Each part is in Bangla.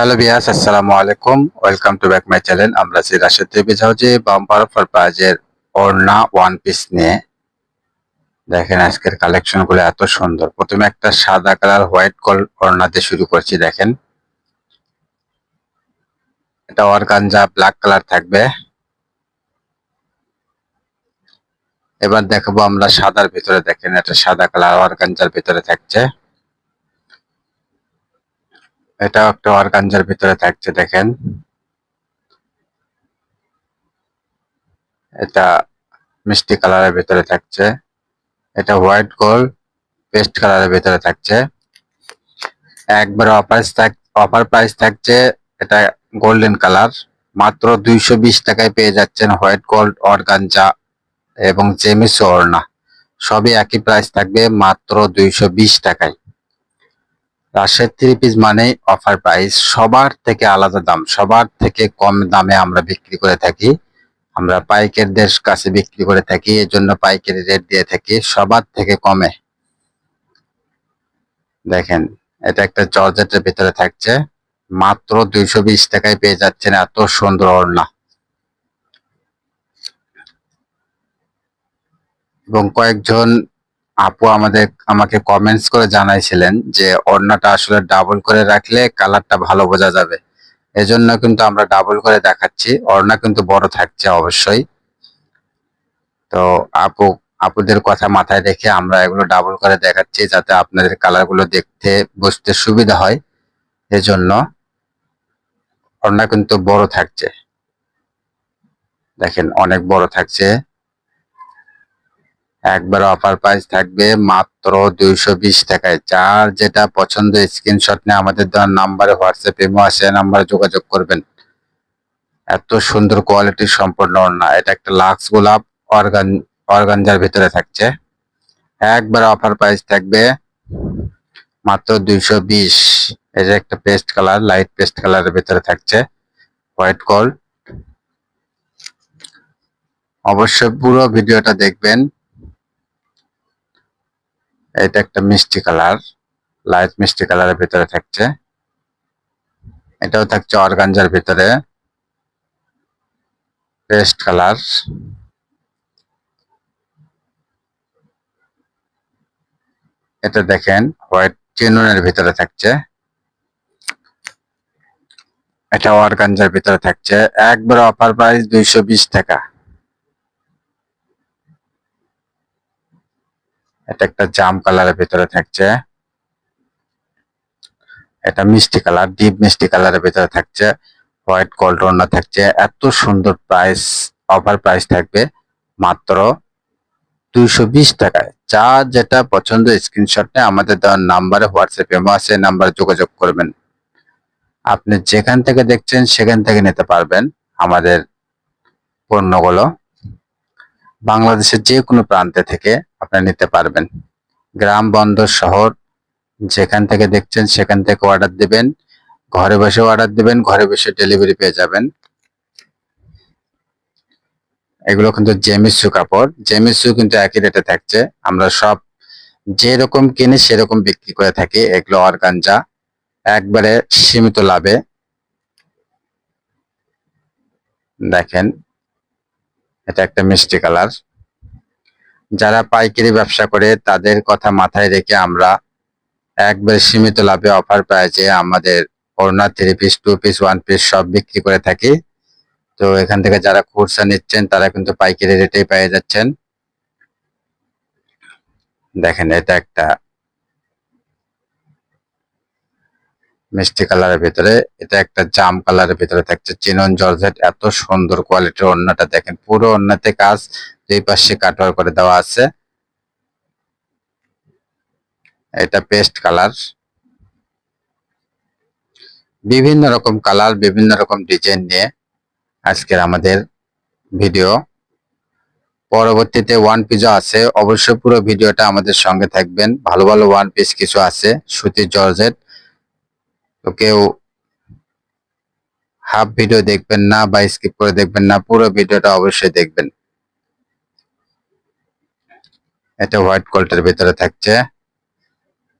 হ্যালো বিয়াস আসসালামু আলাইকুম welcome to back my channel আমরা আছি রাশেদ টিভি হাউজে বাম্পার অফার প্রাইজের ওড়না ওয়ান পিস নিয়ে। দেখেন আজকের কালেকশনগুলো এত সুন্দর। প্রথমে একটা সাদা কালার হোয়াইট কল ওড়না দিয়ে শুরু করছি, দেখেন। এটা অর্গানজা ব্ল্যাক কালার থাকবে। এবার দেখাবো আমরা সাদার ভিতরে, দেখেন এটা সাদা কালার অর্গানজার ভিতরে থাকছে। এটাও একটা অর্গানজার ভিতরে থাকছে, দেখেন। এটা মিষ্টি কালারের ভিতরে থাকছে। এটা হোয়াইট গোল্ড পেস্ট কালারের ভিতরে থাকছে। একবার অফার অফার প্রাইস থাকছে, এটা গোল্ডেন কালার। মাত্র দুইশো বিশ টাকায় পেয়ে যাচ্ছেন হোয়াইট গোল্ড, অর্গানজা এবং জেমিস ওড়না সবই একই প্রাইস থাকবে, মাত্র দুইশো বিশ টাকায়। রাজশাহী থ্রি পিস মানেই অফার প্রাইস সবার থেকে আলাদা দাম, সবার থেকে কম দামে আমরা বিক্রি করে থাকি। আমরা পাইকারদের কাছে বিক্রি করে থাকি এর জন্য পাইকারি রেট দিয়ে থাকি, সবার থেকে কমে। দেখেন, এটা একটা জর্জেটের ভিতরে থাকছে। মাত্র দুইশো বিশ টাকায় পেয়ে যাচ্ছেন, এত সুন্দর ওড়না। এবং কয়েকজন আপু আমাদের, আমাকে কমেন্টস করে জানাইছিলেন যে ওড়নাটা আসলে ডাবল করে রাখলে কালারটা ভালো বোঝা যাবে। এজন্য কিন্তু আমরা ডাবল করে দেখাচ্ছি। ওড়না কিন্তু বড় থাকছে অবশ্যই। তো আপু, আপুদের কথা মাথায় রেখে আমরা এগুলো ডাবল করে দেখাচ্ছি যাতে আপনাদের কালারগুলো দেখতে, বুঝতে সুবিধা হয়। এজন্য ওড়না কিন্তু বড় থাকছে। দেখেন, অনেক বড় থাকছে। একবার অফার প্রাইস থাকবে মাত্র দুইশো বিশ টাকায়। যার যেটা পছন্দ স্ক্রিনশট নিয়ে আমাদের দেওয়ার নাম্বারে হোয়াটসঅ্যাপ ইমো আছে নাম্বারে যোগাযোগ করবেন। এত সুন্দর কোয়ালিটির সম্পূর্ণ না এটা একটা লাক্স গোলাপ অর্গান, অর্গানজার ভিতরে থাকছে। একবার অফার প্রাইস থাকবে মাত্র দুইশো বিশ। এটা একটা পেস্ট কালার লাইট পেস্ট কালারের ভিতরে থাকছে। হোয়াইট কল অবশ্যই পুরো ভিডিওটা দেখবেন। এটা একটা মিষ্টি কালার, লাইট মিষ্টি কালারের ভিতরে থাকছে। এটাও থাকছে অর্গানজার ভিতরে। Paste colour. এটা দেখেন, হোয়াইট চিনুনের ভিতরে থাকছে। এটা অর্গানজার ভিতরে থাকছে। একবার অফার প্রাইস দুইশো বিশ টাকা। এটা একটা জাম কালারের ভিতরে থাকছে। এটা মিষ্টি কালার, ডিপ মিষ্টি কালারের ভিতরে থাকছে। হোয়াইট গোল্ড ওড়না থাকছে। এত সুন্দর প্রাইস অফার প্রাইস থাকবে মাত্র দুইশো বিশ টাকায়। যা যেটা পছন্দ, স্ক্রিনশট আমাদের দেওয়ার নাম্বারে হোয়াটসঅ্যাপ এমো আছে নাম্বারে যোগাযোগ করবেন। আপনি যেখান থেকে দেখছেন, সেখান থেকে নিতে পারবেন আমাদের পণ্যগুলো। বাংলাদেশের যে কোনো প্রান্তে থেকে আপনি নিতে পারবেন। গ্রাম, বন্দর, শহর, যেখান থেকে দেখছেন সেখান থেকে অর্ডার দিবেন। ঘরে বসে অর্ডার দিবেন, ঘরে বসে ডেলিভারি পেয়ে যাবেন। এগুলো কিন্তু জেমিসু কাপড়। জেমিসু কিন্তু একই রেটে থাকছে। আমরা সব যেরকম কিনি সেরকম বিক্রি করে থাকি। এগুলো অর্গানজা। একবারে সীমিত লাভে। দেখেন এটা একটা মিষ্টি কালার। যারা পাইকারি ব্যবসা করে, তাদের কথা মাথায় রেখে আমরা একবার সীমিত লাভে অফার প্রাইজে আমাদের corona three piece two piece one piece সব বিক্রি করে থাকি। তো এখান থেকে যারা খুচরা নিচ্ছেন, তারা কিন্তু পাইকারি রেটেই পেয়ে যাচ্ছেন। দেখেন, এটা একটা মিষ্টি কালারের ভিতরে, এটা একটা জাম কালারের ভিতরে থাকছে চিনন জর্জেট। এত সুন্দর কোয়ালিটির অন্যটা দেখেন, পুরো অন্যতে কাজ, দুই পাশে কাটওয়ার করে দেওয়া আছে। এটা পেস্ট কালার। বিভিন্ন রকম কালার, বিভিন্ন রকম ডিজাইন নিয়ে আজকের আমাদের ভিডিও। পরবর্তীতে ওয়ান পিসও আছে, অবশ্যই পুরো ভিডিওটা আমাদের সঙ্গে থাকবেন। ভালো ভালো ওয়ান পিস কিছু আছে, সুতির জর্জেট তো কেউ হাফ ভিডিও দেখবেন না বা স্কিপ করে দেখবেন না, পুরো ভিডিওটা অবশ্যই দেখবেন। এটা হোয়াইট কোল্টের ভিতরে থাকছে।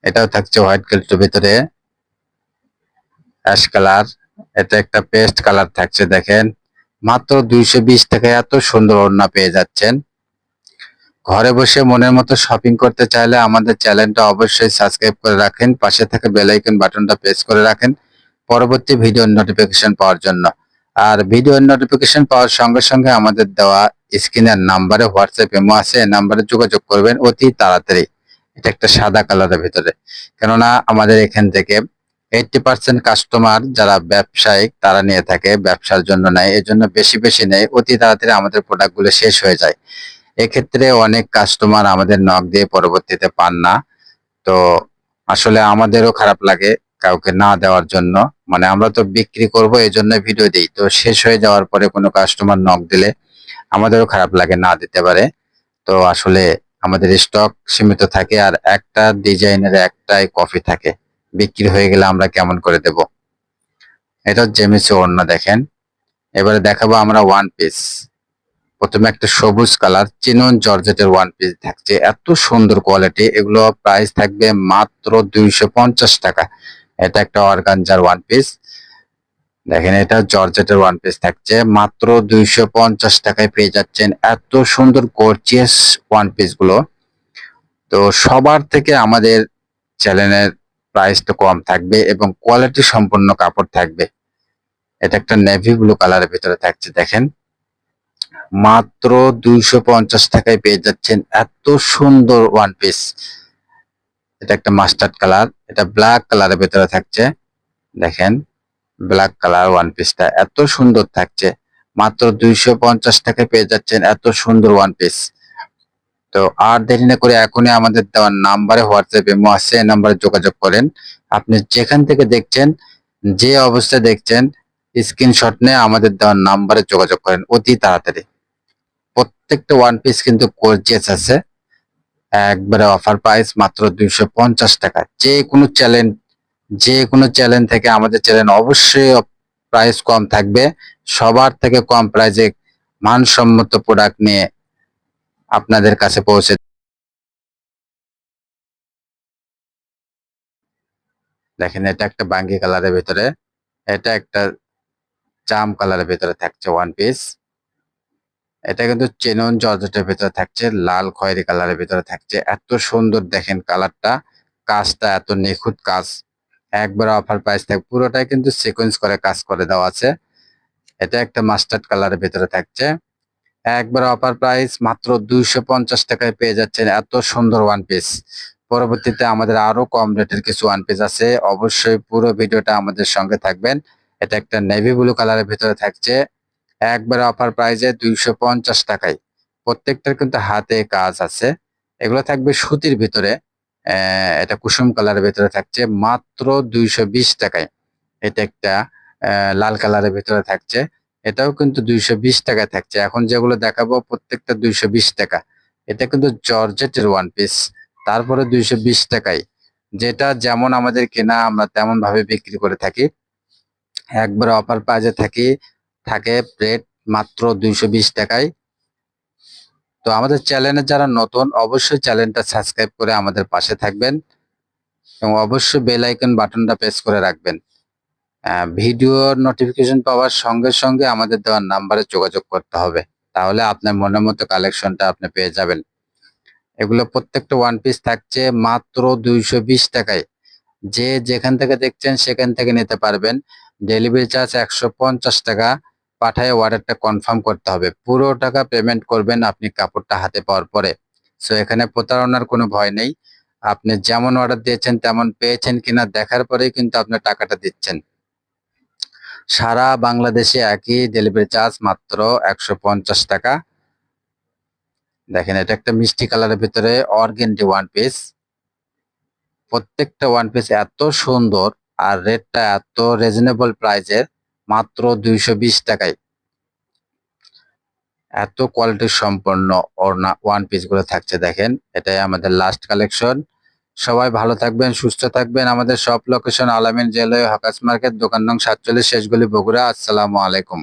এটাও থাকছে হোয়াইট কোল্টের ভিতরে। অ্যাশ কালার এটা একটা পেস্ট কালার থাকছে, দেখেন। মাত্র দুইশো বিশ টাকায় এত সুন্দর ওড়না পেয়ে যাচ্ছেন। ঘরে বসে মনের মতো শপিং করতে চাইলে আমাদের চ্যানেলটা অবশ্যই সাবস্ক্রাইব করে রাখেন। পাশে থাকা বেল আইকন বাটনটা প্রেস করে রাখেন পরবর্তী ভিডিও নোটিফিকেশন পাওয়ার জন্য। আর ভিডিও নোটিফিকেশন পাওয়ার সঙ্গে সঙ্গে আমাদের দেওয়া স্ক্রিনের নাম্বারে হোয়াটসঅ্যাপ এমো আছে নাম্বারে যোগাযোগ করবেন অতি তাড়াতাড়ি। এটা একটা সাদা কালারের ভিতরে। কেননা আমাদের এখান থেকে এইটটি পার্সেন্ট কাস্টমার যারা ব্যবসায়িক, তারা নিয়ে থাকে, ব্যবসার জন্য নেয় এই জন্য বেশি বেশি নেয়, অতি তাড়াতাড়ি আমাদের প্রোডাক্টগুলো শেষ হয়ে যায়। এক্ষেত্রে অনেক কাস্টমার আমাদের নক দিয়ে পরবর্তীতে পান না। তো আসলে আমাদেরও খারাপ লাগে কাউকে না দেওয়ার জন্য। মানে আমরা তো বিক্রি করব এই জন্য ভিডিও দিই। তো শেষ হয়ে যাওয়ার পরে কোনো কাস্টমার নক দিলে আমাদেরও খারাপ লাগে না দিতে পারে। তো আসলে আমাদের স্টক সীমিত থাকে আর একটা ডিজাইনের একটাই কফি থাকে। বিক্রি হয়ে গেলে আমরা কেমন করে দেব? এটা জেমিসি ওড়না দেখেন। এবারে দেখাবো আমরা ওয়ান পিস প্রথমে একটা সবুজ কালার, চিনন জর্জেটের ওয়ান পিস থাকছে। এত সুন্দর কোয়ালিটি এগুলো প্রাইস থাকবে মাত্র দুইশো পঞ্চাশ টাকা। এটা একটা অর্গানজার ওয়ান পিস দেখেন, এটা জর্জেটের ওয়ান পিস থাকছে, মাত্র দুইশো পঞ্চাশ টাকায় পেয়ে যাচ্ছেন এত সুন্দর গর্জিয়াস ওয়ান পিসগুলো। তো সবার থেকে আমাদের চ্যানেলের প্রাইস প্রাইসটা কম থাকবে এবং কোয়ালিটি সম্পন্ন কাপড় থাকবে। এটা একটা নেভি ব্লু কালারের ভিতরে থাকছে, দেখেন। মাত্র দুইশো পঞ্চাশ টাকায় পেয়ে যাচ্ছেন এত সুন্দর ওয়ান পিস এটা একটা মাস্টার্ড কালার এটা ব্ল্যাক কালারের ভেতরে থাকছে। দেখেন ব্ল্যাক কালার ওয়ান পিসটা এত সুন্দর থাকছে। মাত্র দুইশো পঞ্চাশ টাকায় পেয়ে যাচ্ছেন এত সুন্দর ওয়ান পিস তো আর দেরি না করে এখনই আমাদের দেওয়ার নাম্বারে হোয়াটসঅ্যাপ এই নাম্বারে যোগাযোগ করেন। আপনি যেখান থেকে দেখছেন, যে অবস্থায় দেখছেন স্ক্রিনশট নিয়ে আমাদের দেওয়ার নাম্বারে যোগাযোগ করেন অতি তাড়াতাড়ি। প্রত্যেকটা ওয়ান পিস কিন্তু গর্জিয়াস আছে। একবারে অফার প্রাইস মাত্র দুইশো পঞ্চাশ টাকা। যে কোনো চ্যালেঞ্জ যে কোনো চ্যালেঞ্জ থেকে আমাদের চ্যানেল অবশ্যই প্রাইস কম থাকবে। সবার থেকে কম প্রাইসে মানসম্মত প্রোডাক্ট নিয়ে আপনাদের কাছে পৌঁছে দেখেন, এটা একটা বাঙ্গি কালারের ভিতরে, এটা একটা জাম কালারের ভিতরে থাকছে ওয়ান পিস এটা কিন্তু চেনন জর্জেটের ভিতরে থাকছে, লাল খয়েরি কালারের ভিতরে থাকছে। এত সুন্দর দেখেন কালারটা, কাজটা এত নিখুঁত কাজ। একবার অফার প্রাইস থাকবে পুরোটাই কিন্তু সিকোয়েন্স করে কাজ করে দেওয়া আছে। এটা একটা মাস্টার্ড কালারের ভিতরে থাকছে। একবার অফার প্রাইস মাত্র দুইশো পঞ্চাশ টাকায় পেয়ে যাচ্ছেন এত সুন্দর ওয়ান পিস পরবর্তীতে আমাদের আরও কম রেটের কিছু ওয়ান পিস আছে। অবশ্যই পুরো ভিডিওটা আমাদের সঙ্গে থাকবেন। এটা একটা নেভি ব্লু কালারের ভিতরে থাকছে। একবার অফার প্রাইজে দুইশো পঞ্চাশ টাকায়। প্রত্যেকটার কিন্তু হাতে কাজ আছে। এগুলো থাকবে সুতির ভিতরে এটা কুসুম কালারের ভিতরে থাকছে, মাত্র দুইশো বিশ টাকায়। এটা একটা লাল কালারের ভিতরে থাকছে। এটাও কিন্তু দুইশো বিশ টাকায় থাকছে। এখন যেগুলো দেখাবো, প্রত্যেকটা দুইশো বিশ টাকা। এটা কিন্তু জর্জেটের ওয়ান পিস তারপরে দুইশো বিশ টাকায়। যেটা যেমন আমাদের কেনা, আমরা তেমন ভাবে বিক্রি করে থাকি। একবার অফার প্রাইজে থাকি থাকে রেট মাত্র দুইশো বিশ টাকায়। তো আমাদের চ্যানেলে যারা নতুন, অবশ্যই চ্যানেলটা সাবস্ক্রাইব করে আমাদের পাশে থাকবেন এবং অবশ্যই বেল আইকন বাটনটা প্রেস করে রাখবেন। ভিডিওর নোটিফিকেশন পাওয়ার সঙ্গে সঙ্গে আমাদের দেওয়ার নাম্বারে যোগাযোগ করতে হবে। তাহলে আপনার মনের মতো কালেকশনটা আপনি পেয়ে যাবেন। এগুলো প্রত্যেকটা ওয়ান পিস থাকছে মাত্র দুইশো বিশ টাকায়। যে যেখান থেকে দেখছেন সেখান থেকে নিতে পারবেন। ডেলিভারি চার্জ একশো পঞ্চাশ টাকা। পাঠায় অর্ডারটা কনফার্ম করতে হবে। পুরো টাকা পেমেন্ট করবেন আপনি কাপড়টা হাতে পাওয়ার পরে। সো এখানে প্রতারণার কোনো ভয় নেই। আপনি যেমন অর্ডার দিয়েছেন তেমন পেয়েছেন কিনা দেখার পরেই কিন্তু আপনার টাকাটা দিচ্ছেন। সারা বাংলাদেশে একই ডেলিভারি চার্জ মাত্র একশো পঞ্চাশ টাকা। দেখেন, এটা একটা মিষ্টি কালারের ভিতরে অর্গেন্ডি ওয়ান পিস প্রত্যেকটা ওয়ান পিস এত সুন্দর আর রেটটা এত রিজনেবল প্রাইজের মাত্র দুইশো বিশ টাকায়। এত কোয়ালিটি সম্পন্ন ওড়না ওয়ান পিসগুলো থাকছে দেখেন। এটাই আমাদের লাস্ট কালেকশন সবাই ভালো থাকবেন, সুস্থ থাকবেন। আমাদের সব লোকেশন আলামিন জেলায় হকাস মার্কেট, দোকান নং সাতচল্লিশ, শেষগুলি বগুড়া। আসসালামু আলাইকুম।